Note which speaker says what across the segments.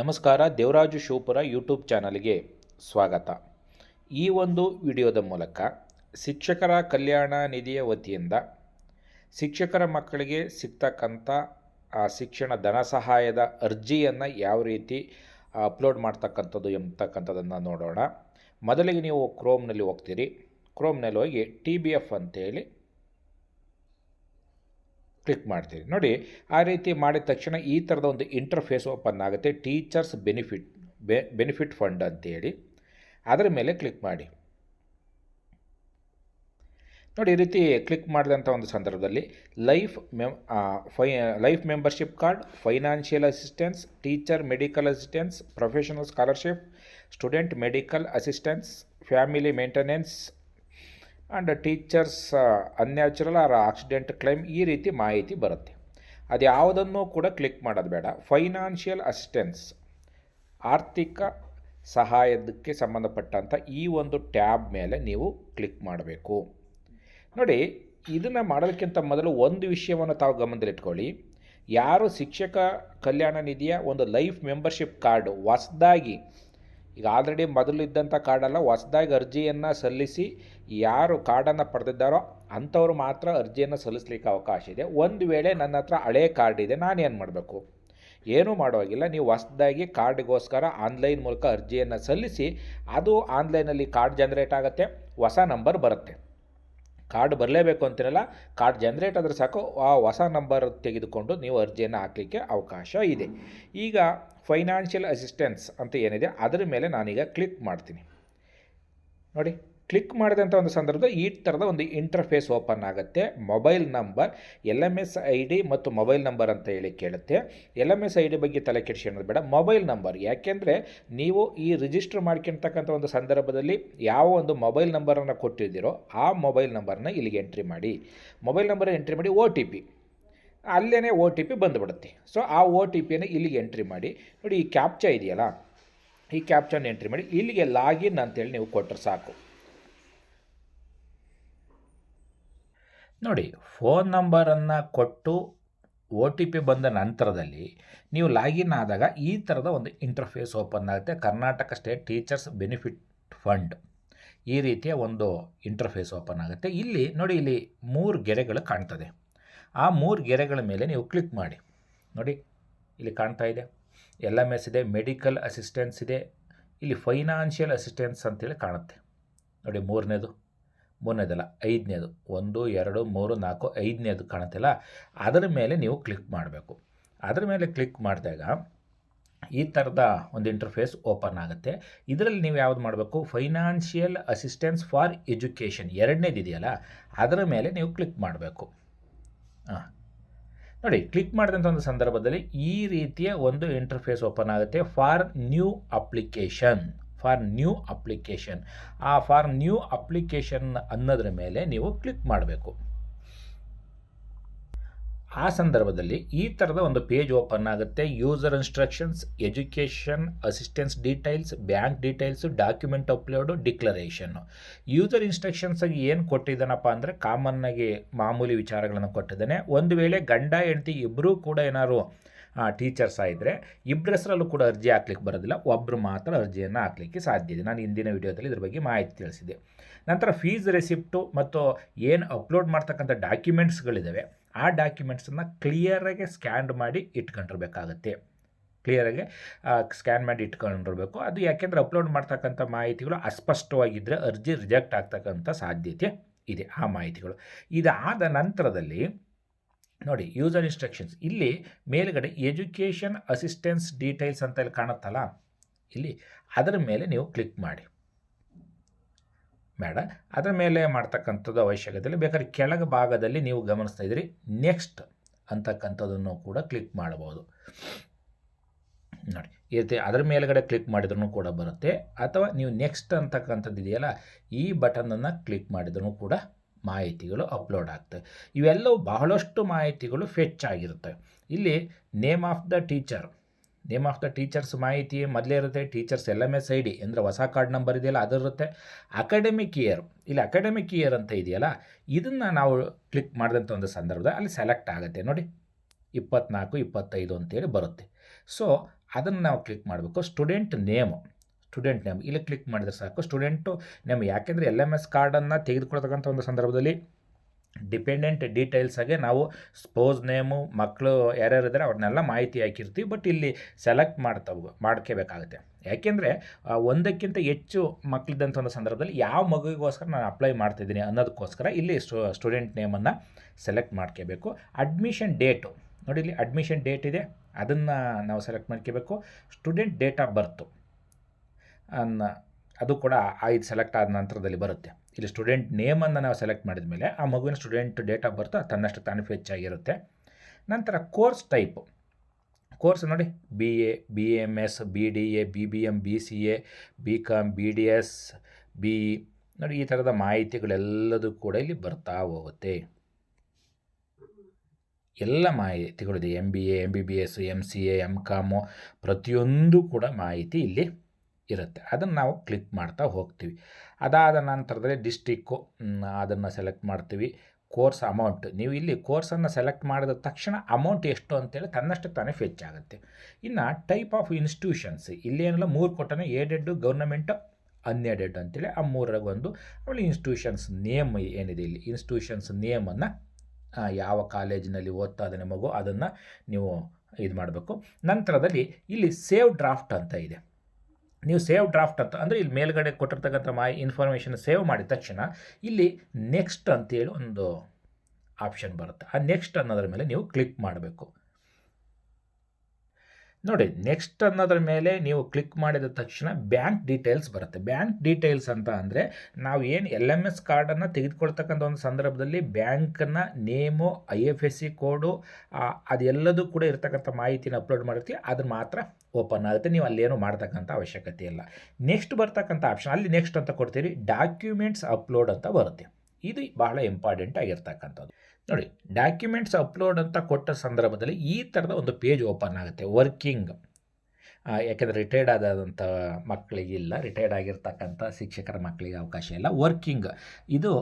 Speaker 1: ನಮಸ್ಕಾರ, ದೇವರಾಜು ಶಿವಪುರ ಯೂಟ್ಯೂಬ್ ಚಾನಲ್ಗೆ ಸ್ವಾಗತ. ಈ ಒಂದು ವಿಡಿಯೋದ ಮೂಲಕ ಶಿಕ್ಷಕರ ಕಲ್ಯಾಣ ನಿಧಿಯ ವತಿಯಿಂದ ಶಿಕ್ಷಕರ ಮಕ್ಕಳಿಗೆ ಸಿಗ್ತಕ್ಕಂಥ ಶಿಕ್ಷಣ ಧನ ಸಹಾಯದ ಅರ್ಜಿಯನ್ನು ಯಾವ ರೀತಿ ಅಪ್ಲೋಡ್ ಮಾಡ್ತಕ್ಕಂಥದ್ದು ಎಂಬತಕ್ಕಂಥದ್ದನ್ನು ನೋಡೋಣ. ಮೊದಲಿಗೆ ನೀವು ಕ್ರೋಮ್ನಲ್ಲಿ ಹೋಗ್ತೀರಿ. ಕ್ರೋಮ್ನಲ್ಲಿ ಹೋಗಿ ಟಿ ಬಿ ಎಫ್ ಅಂತೇಳಿ ಕ್ಲಿಕ್ ಮಾಡ್ತೀರಿ. ನೋಡಿ, ಆ ರೀತಿ ಮಾಡಿದ ತಕ್ಷಣ ಈ ಥರದ ಒಂದು ಇಂಟರ್ಫೇಸ್ ಓಪನ್ ಆಗುತ್ತೆ. ಟೀಚರ್ಸ್ ಬೆನಿಫಿಟ್, ಬೆ, ಬೆನಿಫಿಟ್ ಫಂಡ್ ಅಂತೇಳಿ. ಅದರ ಮೇಲೆ ಕ್ಲಿಕ್ ಮಾಡಿ. ನೋಡಿ, ಈ ರೀತಿ ಕ್ಲಿಕ್ ಮಾಡಿದಂಥ ಒಂದು ಸಂದರ್ಭದಲ್ಲಿ ಲೈಫ್ ಮೆಮ್ five, life membership card, financial assistance, teacher medical assistance, professional scholarship, student medical assistance, family maintenance and teachers unnatural or accident claim ಈ ರೀತಿ ಮಾಹಿತಿ ಬರುತ್ತೆ. ಅದು ಯಾವುದನ್ನು ಕೂಡ ಕ್ಲಿಕ್ ಮಾಡೋದು ಬೇಡ. ಫೈನಾನ್ಷಿಯಲ್ ಅಸಿಸ್ಟೆನ್ಸ್ ಆರ್ಥಿಕ ಸಹಾಯದಕ್ಕೆ ಸಂಬಂಧಪಟ್ಟಂಥ ಈ ಒಂದು ಟ್ಯಾಬ್ ಮೇಲೆ ನೀವು ಕ್ಲಿಕ್ ಮಾಡಬೇಕು. ನೋಡಿ, ಇದನ್ನು ಮಾಡೋದಕ್ಕಿಂತ ಮೊದಲು ಒಂದು ವಿಷಯವನ್ನು ತಾವು ಗಮನದಲ್ಲಿಟ್ಕೊಳ್ಳಿ ಯಾರು ಶಿಕ್ಷಕ ಕಲ್ಯಾಣ ನಿಧಿಯ ಒಂದು ಲೈಫ್ ಮೆಂಬರ್ಶಿಪ್ ಕಾರ್ಡು ಹೊಸ್ದಾಗಿ ಈಗ ಆಲ್ರೆಡಿ ಮೊದಲಿದ್ದಂಥ ಕಾರ್ಡಲ್ಲ, ಹೊಸದಾಗಿ ಅರ್ಜಿಯನ್ನು ಸಲ್ಲಿಸಿ ಯಾರು ಕಾರ್ಡನ್ನು ಪಡೆದಿದ್ದಾರೋ ಅಂಥವ್ರು ಮಾತ್ರ ಅರ್ಜಿಯನ್ನು ಸಲ್ಲಿಸಲಿಕ್ಕೆ ಅವಕಾಶ ಇದೆ. ಒಂದು ವೇಳೆ ನನ್ನ ಹತ್ರ ಹಳೆ ಕಾರ್ಡ್ ಇದೆ ನಾನೇನು ಮಾಡಬೇಕು? ಏನೂ ಮಾಡೋಗಿಲ್ಲ ನೀವು ಹೊಸದಾಗಿ ಕಾರ್ಡ್ಗೋಸ್ಕರ ಆನ್ಲೈನ್ ಮೂಲಕ ಅರ್ಜಿಯನ್ನು ಸಲ್ಲಿಸಿ, ಅದು ಆನ್ಲೈನಲ್ಲಿ ಕಾರ್ಡ್ ಜನರೇಟ್ ಆಗುತ್ತೆ, ಹೊಸ ನಂಬರ್ ಬರುತ್ತೆ. ಕಾರ್ಡ್ ಬರಲೇಬೇಕು ಅಂತಿರಲ್ಲ, ಕಾರ್ಡ್ ಜನ್ರೇಟ್ ಆದರೆ ಸಾಕು. ಆ ಹೊಸ ನಂಬರ್ ತೆಗೆದುಕೊಂಡು ನೀವು ಅರ್ಜಿಯನ್ನು ಹಾಕಲಿಕ್ಕೆ ಅವಕಾಶ ಇದೆ. ಈಗ ಫೈನಾನ್ಷಿಯಲ್ ಅಸಿಸ್ಟೆನ್ಸ್ ಅಂತ ಏನಿದೆ, ಅದರ ಮೇಲೆ ನಾನೀಗ ಕ್ಲಿಕ್ ಮಾಡ್ತೀನಿ. ನೋಡಿ. ಕ್ಲಿಕ್ ಮಾಡಿದಂಥ ಒಂದು ಸಂದರ್ಭದಲ್ಲಿ ಈ ಥರದ ಒಂದು ಇಂಟರ್ಫೇಸ್ ಓಪನ್ ಆಗುತ್ತೆ. Mobile number, L M S I D ಮತ್ತು ಮೊಬೈಲ್ ನಂಬರ್ ಅಂತ ಹೇಳಿ ಕೇಳುತ್ತೆ. L M S I D ಬಗ್ಗೆ ತಲೆ ಕೆಡಿಸ್ಕೊಳ್ಳೋದು ಬೇಡ. ಮೊಬೈಲ್ ನಂಬರ್, ಯಾಕೆಂದರೆ ನೀವು ಈ ರಿಜಿಸ್ಟರ್ ಮಾಡ್ಕೊಳ್ತಕ್ಕಂಥ ಒಂದು ಸಂದರ್ಭದಲ್ಲಿ ಯಾವ ಒಂದು ಮೊಬೈಲ್ ನಂಬರನ್ನು ಕೊಟ್ಟಿದ್ದೀರೋ ಆ ಮೊಬೈಲ್ ನಂಬರ್ನ ಇಲ್ಲಿಗೆ ಎಂಟ್ರಿ ಮಾಡಿ. ಮೊಬೈಲ್ ನಂಬರ್ ಎಂಟ್ರಿ ಮಾಡಿ ಓ ಟಿ ಪಿ. ಅಲ್ಲೇ ಓ ಟಿ ಪಿ ಬಂದುಬಿಡುತ್ತೆ. ಸೊ, ಆ ಓ ಟಿ ಪಿಯನ್ನು ಇಲ್ಲಿಗೆ ಎಂಟ್ರಿ ಮಾಡಿ. ನೋಡಿ, ಈ ಕ್ಯಾಪ್ಚಾ ಇದೆಯಲ್ಲ? ಈ ಕ್ಯಾಪ್ಚನ್ನು ಎಂಟ್ರಿ ಮಾಡಿ. ಇಲ್ಲಿಗೆ ಲಾಗಿನ್ ಅಂತೇಳಿ ನೀವು ಕೊಟ್ಟರೆ ಸಾಕು. ನೋಡಿ, ಫೋನ್ ನಂಬರನ್ನು ಕೊಟ್ಟು ಒ ಟಿ ಪಿ ಬಂದ ನಂತರದಲ್ಲಿ ನೀವು ಲಾಗಿನ್ ಆದಾಗ ಈ ಥರದ ಒಂದು ಇಂಟರ್ಫೇಸ್ ಓಪನ್ ಆಗುತ್ತೆ. Karnataka state teachers benefit fund ಈ ರೀತಿಯ ಒಂದು ಇಂಟರ್ಫೇಸ್ ಓಪನ್ ಆಗುತ್ತೆ. ಇಲ್ಲಿ ನೋಡಿ, ಇಲ್ಲಿ ಮೂರು ಗೆರೆಗಳು ಕಾಣ್ತದೆ. ಆ ಮೂರು ಗೆರೆಗಳ ಮೇಲೆ ನೀವು ಕ್ಲಿಕ್ ಮಾಡಿ. ನೋಡಿ, ಇಲ್ಲಿ ಕಾಣ್ತಾ ಇದೆ. ಎಲ್ ಎಂ ಎಸ್ ಇದೆ, ಮೆಡಿಕಲ್ ಅಸಿಸ್ಟೆನ್ಸ್ ಇದೆ, ಇಲ್ಲಿ ಫೈನಾನ್ಷಿಯಲ್ ಅಸಿಸ್ಟೆನ್ಸ್ ಅಂತೇಳಿ ಕಾಣುತ್ತೆ. ನೋಡಿ, ಮೂರನೇದು. ಮೂರನೇದಲ್ಲ, ಐದನೇದು. ಒಂದು, ಎರಡು, ಮೂರು, ನಾಲ್ಕು, ಐದನೇದು ಕಾಣುತ್ತಲ್ಲ? ಅದರ ಮೇಲೆ ನೀವು ಕ್ಲಿಕ್ ಮಾಡಬೇಕು. ಅದರ ಮೇಲೆ ಕ್ಲಿಕ್ ಮಾಡಿದಾಗ ಈ ಥರದ ಒಂದು ಇಂಟರ್ಫೇಸ್ ಓಪನ್ ಆಗುತ್ತೆ. ಇದರಲ್ಲಿ ನೀವು ಯಾವ್ದು ಮಾಡಬೇಕು? ಫೈನಾನ್ಷಿಯಲ್ ಅಸಿಸ್ಟೆನ್ಸ್ ಫಾರ್ ಎಜುಕೇಷನ್ ಎರಡನೇದು ಇದೆಯಲ್ಲ, ಅದರ ಮೇಲೆ ನೀವು ಕ್ಲಿಕ್ ಮಾಡಬೇಕು. ಹಾಂ. ನೋಡಿ ಕ್ಲಿಕ್ ಮಾಡಿದಂಥ ಒಂದು ಸಂದರ್ಭದಲ್ಲಿ ಈ ರೀತಿಯ ಒಂದು ಇಂಟರ್ಫೇಸ್ ಓಪನ್ ಆಗುತ್ತೆ for new application for new application. ಆ ಫಾರ್ ನ್ಯೂ ಅಪ್ಲಿಕೇಶನ್ ಅನ್ನೋದ್ರ ಮೇಲೆ ನೀವು ಕ್ಲಿಕ್ ಮಾಡಬೇಕು. ಆ ಸಂದರ್ಭದಲ್ಲಿ ಈ ಥರದ ಒಂದು ಪೇಜ್ ಓಪನ್ ಆಗುತ್ತೆ. User instructions, education, assistance details, bank details, document upload declaration user ಇನ್ಸ್ಟ್ರಕ್ಷನ್ಸಾಗಿ ಏನು ಕೊಟ್ಟಿದ್ದಾನಪ್ಪ ಅಂದರೆ ಕಾಮನ್ನಾಗಿ ಮಾಮೂಲಿ ವಿಚಾರಗಳನ್ನು ಕೊಟ್ಟಿದ್ದಾನೆ. ಒಂದು ವೇಳೆ ಗಂಡ, ಹೆಂಡತಿ ಇಬ್ಬರೂ ಕೂಡ ಏನಾದ್ರು ಟೀಚರ್ಸ್ ಆಗಿದ್ದರೆ ಇಬ್ಬರ ಹೆಸರಲ್ಲೂ ಕೂಡ ಅರ್ಜಿ ಹಾಕ್ಲಿಕ್ಕೆ ಬರೋದಿಲ್ಲ ಒಬ್ಬರು ಮಾತ್ರ ಅರ್ಜಿಯನ್ನು ಹಾಕಲಿಕ್ಕೆ ಸಾಧ್ಯ ಇದೆ. ನಾನು ಹಿಂದಿನ ವಿಡಿಯೋದಲ್ಲಿ ಇದ್ರ ಬಗ್ಗೆ ಮಾಹಿತಿ ತಿಳಿಸಿದೆ ನಂತರ ಫೀಸ್ ರೆಸಿಪ್ಟು ಮತ್ತು ಏನು ಅಪ್ಲೋಡ್ ಮಾಡ್ತಕ್ಕಂಥ ಡಾಕ್ಯುಮೆಂಟ್ಸ್ಗಳಿದ್ದಾವೆ ಆ ಡಾಕ್ಯುಮೆಂಟ್ಸನ್ನು ಕ್ಲಿಯರಾಗಿ ಸ್ಕ್ಯಾನ್ ಮಾಡಿ ಇಟ್ಕೊಂಡಿರ್ಬೇಕಾಗತ್ತೆ. ಕ್ಲಿಯರಾಗಿ ಸ್ಕ್ಯಾನ್ ಮಾಡಿ ಇಟ್ಕೊಂಡಿರಬೇಕು. ಅದು ಯಾಕೆಂದರೆ ಅಪ್ಲೋಡ್ ಮಾಡ್ತಕ್ಕಂಥ ಮಾಹಿತಿಗಳು ಅಸ್ಪಷ್ಟವಾಗಿದ್ದರೆ ಅರ್ಜಿ ರಿಜೆಕ್ಟ್ ಆಗ್ತಕ್ಕಂಥ ಸಾಧ್ಯತೆ ಇದೆ, ಆ ಮಾಹಿತಿಗಳು. ಇದಾದ ನಂತರದಲ್ಲಿ ನೋಡಿ ಯೂಸರ್ ಇನ್ಸ್ಟ್ರಕ್ಷನ್ಸ್ ಇಲ್ಲಿ ಮೇಲುಗಡೆ ಎಜುಕೇಷನ್ ಅಸಿಸ್ಟೆನ್ಸ್ ಡೀಟೇಲ್ಸ್ ಅಂತ ಇಲ್ಲಿ ಕಾಣುತ್ತಲ್ಲ? ಇಲ್ಲಿ ಅದರ ಮೇಲೆ ನೀವು ಕ್ಲಿಕ್ ಮಾಡಿ. ಬೇಡ. ಅದರ ಮೇಲೆ ಮಾಡ್ತಕ್ಕಂಥದ್ದು ಅವಶ್ಯಕತೆ ಬೇಕಾದ್ರೆ ಕೆಳಗ ಭಾಗದಲ್ಲಿ ನೀವು ಗಮನಿಸ್ತಾ ಇದ್ದೀರಿ. ನೆಕ್ಸ್ಟ್ ಅಂತಕ್ಕಂಥದ್ದನ್ನು ಕೂಡ ಕ್ಲಿಕ್ ಮಾಡಬಹುದು. ನೋಡಿ, ಈ ರೀತಿ ಅದರ ಮೇಲುಗಡೆ ಕ್ಲಿಕ್ ಮಾಡಿದ್ರೂ ಕೂಡ ಬರುತ್ತೆ. ಅಥವಾ ನೀವು ನೆಕ್ಸ್ಟ್ ಅಂತಕ್ಕಂಥದ್ದು ಇದೆಯಲ್ಲ, ಈ ಬಟನನ್ನು ಕ್ಲಿಕ್ ಮಾಡಿದ್ರೂ ಕೂಡ ಮಾಹಿತಿಗಳು ಅಪ್ಲೋಡ್ ಆಗ್ತವೆ. ಇವೆಲ್ಲವೂ ಬಹಳಷ್ಟು ಮಾಹಿತಿಗಳು ಫೆಚ್ ಆಗಿರುತ್ತೆ. ಇಲ್ಲಿ name of the teacher name of the teachers ಮಾಹಿತಿ ಮೊದಲೇ ಇರುತ್ತೆ. Teachers L M S I D ಅಂದರೆ ಹೊಸ ಕಾರ್ಡ್ ನಂಬರ್ ಇದೆಯಲ್ಲ ಅದಿರುತ್ತೆ ಅಕಾಡೆಮಿಕ್ ಇಯರ್ ಇಲ್ಲಿ ಅಕಾಡೆಮಿಕ್ ಇಯರ್ ಅಂತ ಇದೆಯಲ್ಲ, ಇದನ್ನು ನಾವು ಕ್ಲಿಕ್ ಮಾಡಿದಂಥ ಒಂದು ಸಂದರ್ಭದಲ್ಲಿ ಅಲ್ಲಿ ಸೆಲೆಕ್ಟ್ ಆಗುತ್ತೆ. ನೋಡಿ, ಇಪ್ಪತ್ನಾಲ್ಕು, ಇಪ್ಪತ್ತೈದು ಅಂತೇಳಿ ಬರುತ್ತೆ. ಸೊ ಅದನ್ನು ನಾವು ಕ್ಲಿಕ್ ಮಾಡಬೇಕು. ಸ್ಟೂಡೆಂಟ್ ನೇಮು ಸ್ಟೂಡೆಂಟ್ ನೇಮ್ ಇಲ್ಲಿ ಕ್ಲಿಕ್ ಮಾಡಿದರೆ ಸಾಕು. ಸ್ಟೂಡೆಂಟು ನೇಮ್ ಯಾಕೆಂದರೆ ಎಲ್ ಎಂ ಎಸ್ ಕಾರ್ಡನ್ನು ತೆಗೆದುಕೊಳ್ತಕ್ಕಂಥ ಒಂದು ಸಂದರ್ಭದಲ್ಲಿ ಡಿಪೆಂಡೆಂಟ್ ಡೀಟೇಲ್ಸಾಗೆ ನಾವು ಸ್ಪೋಸ್ ನೇಮು ಮಕ್ಕಳು ಯಾರ್ಯಾರು ಇದ್ದಾರೆ ಅವ್ರನ್ನೆಲ್ಲ ಮಾಹಿತಿ ಹಾಕಿರ್ತೀವಿ. ಬಟ್ ಇಲ್ಲಿ ಸೆಲೆಕ್ಟ್ ಮಾಡ್ತಾವೆ, ಮಾಡ್ಕೋಬೇಕಾಗುತ್ತೆ. ಯಾಕೆಂದರೆ ಒಂದಕ್ಕಿಂತ ಹೆಚ್ಚು ಮಕ್ಕಳಿದ್ದಂಥ ಒಂದು ಸಂದರ್ಭದಲ್ಲಿ ಯಾವ ಮಗುವಿಗೋಸ್ಕರ ನಾನು ಅಪ್ಲೈ ಮಾಡ್ತಿದ್ದೀನಿ ಅನ್ನೋದಕ್ಕೋಸ್ಕರ ಇಲ್ಲಿ ಸ್ಟೂಡೆಂಟ್ ನೇಮನ್ನು ಸೆಲೆಕ್ಟ್ ಮಾಡ್ಕೋಬೇಕು. ಅಡ್ಮಿಷನ್ ಡೇಟು ನೋಡಿ ಇಲ್ಲಿ ಅಡ್ಮಿಷನ್ ಡೇಟ್ ಇದೆ. ಅದನ್ನು ನಾವು ಸೆಲೆಕ್ಟ್ ಮಾಡ್ಕೋಬೇಕು. ಸ್ಟೂಡೆಂಟ್ ಡೇಟ್ ಆಫ್ ಬರ್ತು ಅನ್ನ, ಅದು ಕೂಡ ಐದು ಸೆಲೆಕ್ಟ್ ಆದ ನಂತರದಲ್ಲಿ ಬರುತ್ತೆ. ಇಲ್ಲಿ ಸ್ಟೂಡೆಂಟ್ ನೇಮನ್ನು ನಾವು ಸೆಲೆಕ್ಟ್ ಮಾಡಿದ ಮೇಲೆ ಆ ಮಗುವಿನ ಸ್ಟೂಡೆಂಟ್ ಡೇಟ್ ಆಫ್ ಬರ್ತ್ ತನ್ನಷ್ಟು ತಾನು ಹೆಚ್ಚಾಗಿರುತ್ತೆ. ನಂತರ ಕೋರ್ಸ್ ಟೈಪು ಕೋರ್ಸ್ ನೋಡಿ B A B M S B D A B B M B C A B com B D S B E ನೋಡಿ, ಈ ಥರದ ಮಾಹಿತಿಗಳೆಲ್ಲದೂ ಕೂಡ ಇಲ್ಲಿ ಬರ್ತಾ ಹೋಗುತ್ತೆ. ಎಲ್ಲ ಮಾಹಿತಿಗಳಿದೆ M B A M B B S M C A M com ಪ್ರತಿಯೊಂದು ಕೂಡ ಮಾಹಿತಿ ಇಲ್ಲಿ ಇರುತ್ತೆ. ಅದನ್ನು ನಾವು ಕ್ಲಿಕ್ ಮಾಡ್ತಾ ಹೋಗ್ತೀವಿ. ಅದಾದ ನಂತರದಲ್ಲಿ ಡಿಸ್ಟಿಕ್ಕು ಅದನ್ನು ಸೆಲೆಕ್ಟ್ ಮಾಡ್ತೀವಿ. ಕೋರ್ಸ್ ಅಮೌಂಟ್ ನೀವು ಇಲ್ಲಿ ಕೋರ್ಸನ್ನು ಸೆಲೆಕ್ಟ್ ಮಾಡಿದ ತಕ್ಷಣ ಅಮೌಂಟ್ ಎಷ್ಟು ಅಂತೇಳಿ ತನ್ನಷ್ಟು ತಾನೇ ಫೆಚ್ ಆಗುತ್ತೆ. ಇನ್ನು ಟೈಪ್ ಆಫ್ ಇನ್ಸ್ಟಿಟ್ಯೂಷನ್ಸ್ ಇಲ್ಲೇನೆಲ್ಲ ಮೂರು ಕೊಟ್ಟನೆ ಏಡೆಡ್ ಗೌರ್ನಮೆಂಟ್ ಅನ್ಎಡೆಡ್ ಅಂತೇಳಿ ಆ ಮೂರಾಗ ಒಂದು ಆಮೇಲೆ ಇನ್ಸ್ಟಿಟ್ಯೂಷನ್ಸ್ ನೇಮ್ ಏನಿದೆ ಇಲ್ಲಿ. ಇನ್ಸ್ಟಿಟ್ಯೂಷನ್ಸ್ ನೇಮನ್ನು ಯಾವ ಕಾಲೇಜಿನಲ್ಲಿ ಓದ್ತಾ ಇದ್ದಾನೆ ಮಗು, ಅದನ್ನು ನೀವು ಇದು ಮಾಡಬೇಕು ನಂತರದಲ್ಲಿ ಇಲ್ಲಿ ಸೇವ್ ಡ್ರಾಫ್ಟ್ ಅಂತ ಇದೆ. ನೀವು ಸೇವ್ ಡ್ರಾಫ್ಟ್ ಅಂತ ಅಂದರೆ ಇಲ್ಲಿ ಮೇಲ್ಗಡೆ ಕೊಟ್ಟಿರ್ತಕ್ಕಂಥ ಮಾಹಿ ಇನ್ಫಾರ್ಮೇಷನ್ ಸೇವ್ ಮಾಡಿದ ತಕ್ಷಣ ಇಲ್ಲಿ ನೆಕ್ಸ್ಟ್ ಅಂತೇಳಿ ಒಂದು ಆಪ್ಷನ್ ಬರುತ್ತೆ. ಆ ನೆಕ್ಸ್ಟ್ ಅನ್ನೋದ್ರ ಮೇಲೆ ನೀವು ಕ್ಲಿಕ್ ಮಾಡಬೇಕು. ನೋಡಿ ನೆಕ್ಸ್ಟ್ ಅನ್ನೋದ್ರ ಮೇಲೆ ನೀವು ಕ್ಲಿಕ್ ಮಾಡಿದ ತಕ್ಷಣ ಬ್ಯಾಂಕ್ ಡೀಟೇಲ್ಸ್ ಬರುತ್ತೆ. ಬ್ಯಾಂಕ್ ಡೀಟೇಲ್ಸ್ ಅಂತ ಅಂದರೆ ನಾವು ಏನು ಎಲ್ ಎಂ ಎಸ್ ಕಾರ್ಡನ್ನು ತೆಗೆದುಕೊಳ್ತಕ್ಕಂಥ ಒಂದು ಸಂದರ್ಭದಲ್ಲಿ ಬ್ಯಾಂಕನ್ನು name I F S C code ಅದೆಲ್ಲದೂ ಕೂಡ ಇರತಕ್ಕಂಥ ಮಾಹಿತಿನ ಅಪ್ಲೋಡ್ ಮಾಡಿರ್ತೀವಿ. ಅದನ್ನು ಮಾತ್ರ ಓಪನ್ ಆಗುತ್ತೆ. ನೀವು ಅಲ್ಲೇನು ಮಾಡ್ತಕ್ಕಂಥ ಅವಶ್ಯಕತೆ ಇಲ್ಲ. ನೆಕ್ಸ್ಟ್ ಬರ್ತಕ್ಕಂಥ ಆಪ್ಷನ್ ಅಲ್ಲಿ ನೆಕ್ಸ್ಟ್ ಅಂತ ಕೊಡ್ತೀರಿ ಡಾಕ್ಯುಮೆಂಟ್ಸ್ ಅಪ್ಲೋಡ್ ಅಂತ ಬರುತ್ತೆ. ಇದು ಬಹಳ ಇಂಪಾರ್ಟೆಂಟ್ ಆಗಿರ್ತಕ್ಕಂಥದ್ದು. ನೋಡಿ ಡಾಕ್ಯುಮೆಂಟ್ಸ್ ಅಪ್ಲೋಡ್ ಅಂತ ಕೊಟ್ಟ ಸಂದರ್ಭದಲ್ಲಿ ಈ ಥರದ ಒಂದು ಪೇಜ್ ಓಪನ್ ಆಗುತ್ತೆ ವರ್ಕಿಂಗ್ ಯಾಕೆಂದರೆ ರಿಟೈರ್ಡ್ ಆದಂಥ ಮಕ್ಕಳಿಗಿಲ್ಲ ರಿಟೈರ್ಡ್ ಆಗಿರ್ತಕ್ಕಂಥ ಶಿಕ್ಷಕರ ಮಕ್ಕಳಿಗೆ ಅವಕಾಶ ಇಲ್ಲ. ವರ್ಕಿಂಗ್ ಇದು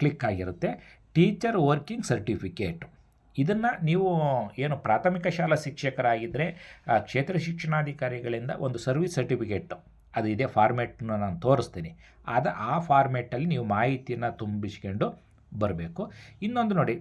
Speaker 1: ಕ್ಲಿಕ್ ಆಗಿರುತ್ತೆ. ಟೀಚರ್ ವರ್ಕಿಂಗ್ ಸರ್ಟಿಫಿಕೇಟ್ ಇದನ್ನು ನೀವು ಏನು ಪ್ರಾಥಮಿಕ ಶಾಲಾ ಶಿಕ್ಷಕರಾಗಿದ್ದರೆ ಕ್ಷೇತ್ರ ಶಿಕ್ಷಣಾಧಿಕಾರಿಗಳಿಂದ ಒಂದು ಸರ್ವಿಸ್ ಸರ್ಟಿಫಿಕೇಟ್ ಅದು ಇದೆ ಫಾರ್ಮೇಟ್ನ ನಾನು ತೋರಿಸ್ತೀನಿ. ಅದು ಆ ಫಾರ್ಮೆಟಲ್ಲಿ ನೀವು ಮಾಹಿತಿಯನ್ನು ತುಂಬಿಸ್ಕೊಂಡು ಬರಬೇಕು. ಇನ್ನೊಂದು ನೋಡಿ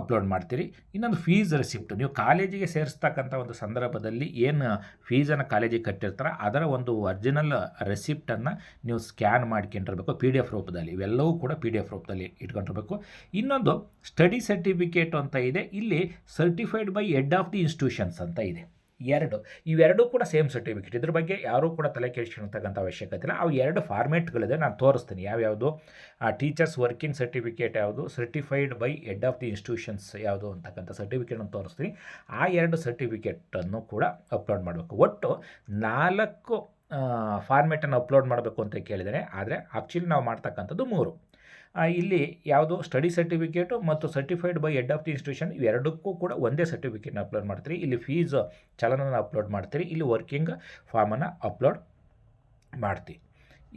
Speaker 1: ಅಪ್ಲೋಡ್ ಮಾಡ್ತೀರಿ. ಇನ್ನೊಂದು ಫೀಸ್ ರೆಸಿಪ್ಟ್ ನೀವು ಕಾಲೇಜಿಗೆ ಸೇರಿಸ್ತಕ್ಕಂಥ ಒಂದು ಸಂದರ್ಭದಲ್ಲಿ ಏನು ಫೀಸನ್ನು ಕಾಲೇಜಿಗೆ ಕಟ್ಟಿರ್ತಾರೆ, ಅದರ ಒಂದು ಒರಿಜಿನಲ್ ರೆಸಿಪ್ಟನ್ನು ನೀವು ಸ್ಕ್ಯಾನ್ ಮಾಡ್ಕೊಂಡಿರ್ಬೇಕು ಪಿ ಡಿ ಎಫ್ ರೂಪದಲ್ಲಿ. ಇವೆಲ್ಲವೂ ಕೂಡ ಪಿ ಡಿ ಎಫ್ ರೂಪದಲ್ಲಿ ಇಟ್ಕೊಂಡಿರ್ಬೇಕು. ಇನ್ನೊಂದು ಸ್ಟಡಿ ಸರ್ಟಿಫಿಕೇಟ್ ಅಂತ ಇದೆ. ಇಲ್ಲಿ certified by head of the institutions ಅಂತ ಇದೆ. ಎರಡು. ಇವೆರಡೂ ಕೂಡ ಸೇಮ್ ಸರ್ಟಿಫಿಕೇಟ್ ಇದ್ರ ಬಗ್ಗೆ ಯಾರೂ ಕೂಡ ತಲೆ ಕೆಡಿಸ್ಕೊಳ್ತಕ್ಕಂಥ ಅವಶ್ಯಕತೆ ಇಲ್ಲ. ಅವು ಎರಡು ಫಾರ್ಮೇಟ್ಗಳಿದೆ ನಾನು ತೋರಿಸ್ತೀನಿ. ಯಾವ್ಯಾವುದು? ಟೀಚರ್ಸ್ ವರ್ಕಿಂಗ್ ಸರ್ಟಿಫಿಕೇಟ್ ಯಾವುದು? Certified by head of the institutions ಯಾವುದು ಅಂತಕ್ಕಂಥ ಸರ್ಟಿಫಿಕೇಟನ್ನು ತೋರಿಸ್ತೀನಿ. ಆ ಎರಡು ಸರ್ಟಿಫಿಕೇಟನ್ನು ಕೂಡ ಅಪ್ಲೋಡ್ ಮಾಡಬೇಕು. ಒಟ್ಟು ನಾಲ್ಕು ಫಾರ್ಮೇಟನ್ನು ಅಪ್ಲೋಡ್ ಮಾಡಬೇಕು ಅಂತ ಕೇಳಿದರೆ ಆದರೆ ಆ್ಯಕ್ಚುಲಿ ನಾವು ಮಾಡ್ತಕ್ಕಂಥದ್ದು ಮೂರು. ಇಲ್ಲಿ ಯಾವುದು ಸ್ಟಡಿ ಸರ್ಟಿಫಿಕೇಟು ಮತ್ತು certified by head of the institution ಇವೆರಡಕ್ಕೂ ಕೂಡ ಒಂದೇ ಸರ್ಟಿಫಿಕೇಟ್ನ ಅಪ್ಲೋಡ್ ಮಾಡ್ತೀರಿ. ಇಲ್ಲಿ ಫೀಸ್ ಚಲನನ ಅಪ್ಲೋಡ್ ಮಾಡ್ತೀರಿ. ಇಲ್ಲಿ ವರ್ಕಿಂಗ್ ಫಾರ್ಮನ್ನು ಅಪ್ಲೋಡ್ ಮಾಡ್ತೀವಿ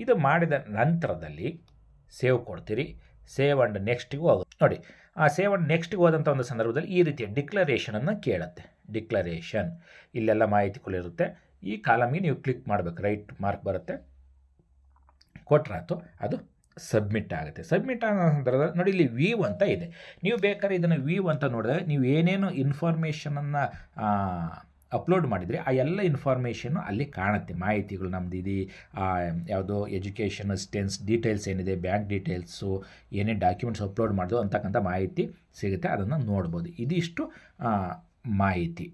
Speaker 1: ಇದು ಮಾಡಿದ ನಂತರದಲ್ಲಿ ಸೇವ್ ಕೊಡ್ತೀರಿ. ಸೇವ್ ಆ್ಯಂಡ್ ನೆಕ್ಸ್ಟಿಗೂ ಹೋಗುತ್ತೆ ನೋಡಿ, ಆ ಸೇವ್ ಆ್ಯಂಡ್ ನೆಕ್ಸ್ಟಿಗೆ ಹೋದಂಥ ಒಂದು ಸಂದರ್ಭದಲ್ಲಿ ಈ ರೀತಿಯ ಡಿಕ್ಲರೇಷನನ್ನು ಕೇಳುತ್ತೆ. ಡಿಕ್ಲರೇಷನ್ ಇಲ್ಲೆಲ್ಲ ಮಾಹಿತಿಗಳಿರುತ್ತೆ ಈ ಕಾಲಮ್ಗೆ ನೀವು ಕ್ಲಿಕ್ ಮಾಡಬೇಕು. ರೈಟ್ ಮಾರ್ಕ್ ಬರುತ್ತೆ. ಕೊಟ್ರಾತು ಅದು ಸಬ್ಮಿಟ್ ಆಗುತ್ತೆ. ಸಬ್ಮಿಟ್ ಆದ ಸಂದರ್ಭದಲ್ಲಿ ನೋಡಿ ಇಲ್ಲಿ ವೀವ್ ಅಂತ ಇದೆ. ನೀವು ಬೇಕಾದ್ರೆ ಇದನ್ನು ವೀವ್ ಅಂತ ನೋಡಿದ್ರೆ ನೀವು ಏನೇನು ಇನ್ಫಾರ್ಮೇಷನನ್ನು ಅಪ್ಲೋಡ್ ಮಾಡಿದರೆ ಆ ಎಲ್ಲ ಇನ್ಫಾರ್ಮೇಷನ್ನು ಅಲ್ಲಿ ಕಾಣುತ್ತೆ. ಮಾಹಿತಿಗಳು ನಮ್ದು ಇದು. ಯಾವುದೋ ಎಜುಕೇಷನ್ ಅಸಿಸ್ಟೆನ್ಸ್ ಡೀಟೇಲ್ಸ್ ಏನಿದೆ ಬ್ಯಾಂಕ್ ಡೀಟೇಲ್ಸು ಏನೇ ಡಾಕ್ಯುಮೆಂಟ್ಸ್ ಅಪ್ಲೋಡ್ ಮಾಡಿದ್ರು ಅಂತಕ್ಕಂಥ ಮಾಹಿತಿ ಸಿಗುತ್ತೆ. ಅದನ್ನು ನೋಡ್ಬೋದು. ಇದಿಷ್ಟು ಮಾಹಿತಿ.